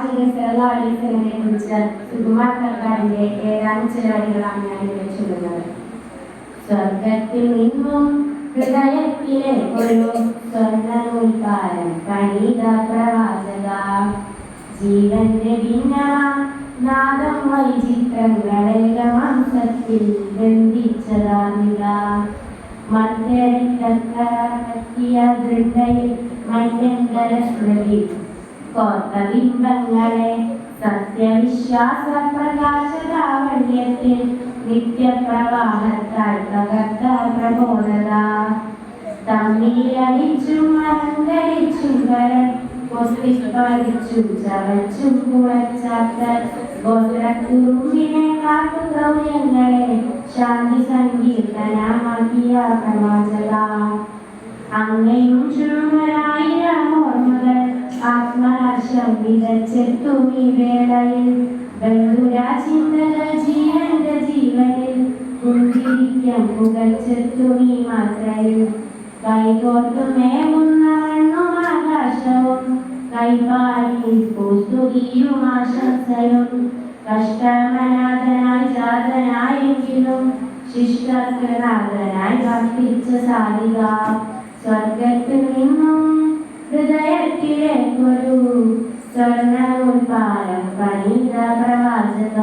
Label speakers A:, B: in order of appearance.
A: പ്രവാചകൻ സെറലാളിസനെ കുറിച്ച് സുകുമാർ സർക്കാരിന്റെ ഏതാനും ചില വരികളാണ് ഞാൻ ഇവിടെ ചൊല്ലുന്നത്. സ്വർഗത്തിൽ നിന്നും ഹൃദയത്തിലെ ഒരു സ്വർണനൂൽക്കാരൻ പണിത പ്രവാചക ജീവന്റെ ഭിന്ന നാദം വൈചിത്രങ്ങളെ മാംസത്തിൽ ബന്ധിച്ചതാമിക മധ്യത്തിയ ദൃഢയിൽ മണ്ഡല സ്മൃതി കോർത്ത ബിംബങ്ങളെ സത്യവിശ്വാസ പ്രകാശകാവണ്യത്തിൽ നിത്യപ്രവാഹത്താൽ തകർത്ത പ്രബോധത. തമ്മിലടിച്ചും അലങ്കരിച്ചും വരൻ പൊത്തിപ്പറിച്ചും ചവച്ചും കുളച്ചാത്ത ഗോത്രക്കുറുമ്പിനെ കാട്ടുഗൗര്യങ്ങളെ ശാന്തി സങ്കീർത്തനമാക്കിയ പ്രവാചക. അങ്ങയും ചുഴുമരായിരം ഓർമ്മകൾ ആത്മഹർഷം വിതച്ചെത്തും ഈ വേളയിൽ ബന്ധുരാ ചിന്തകൾ ജീവന്റെ ജീവനിൽ കുന്തിരിക്കം പുകച്ചെത്തും ഈ മാത്രയിൽ. കൈകോർത്തു മേകുന്ന മണ്ണും ആകാശവും കൈപാടി പൂസ്തുതിയും ആശംസയും. കഷ്ടമനാഥനായി ജാതനായെങ്കിലും ശിഷ്ടനാഥനായി വർത്തിച്ച സാധിക బలిద ప్రవాచక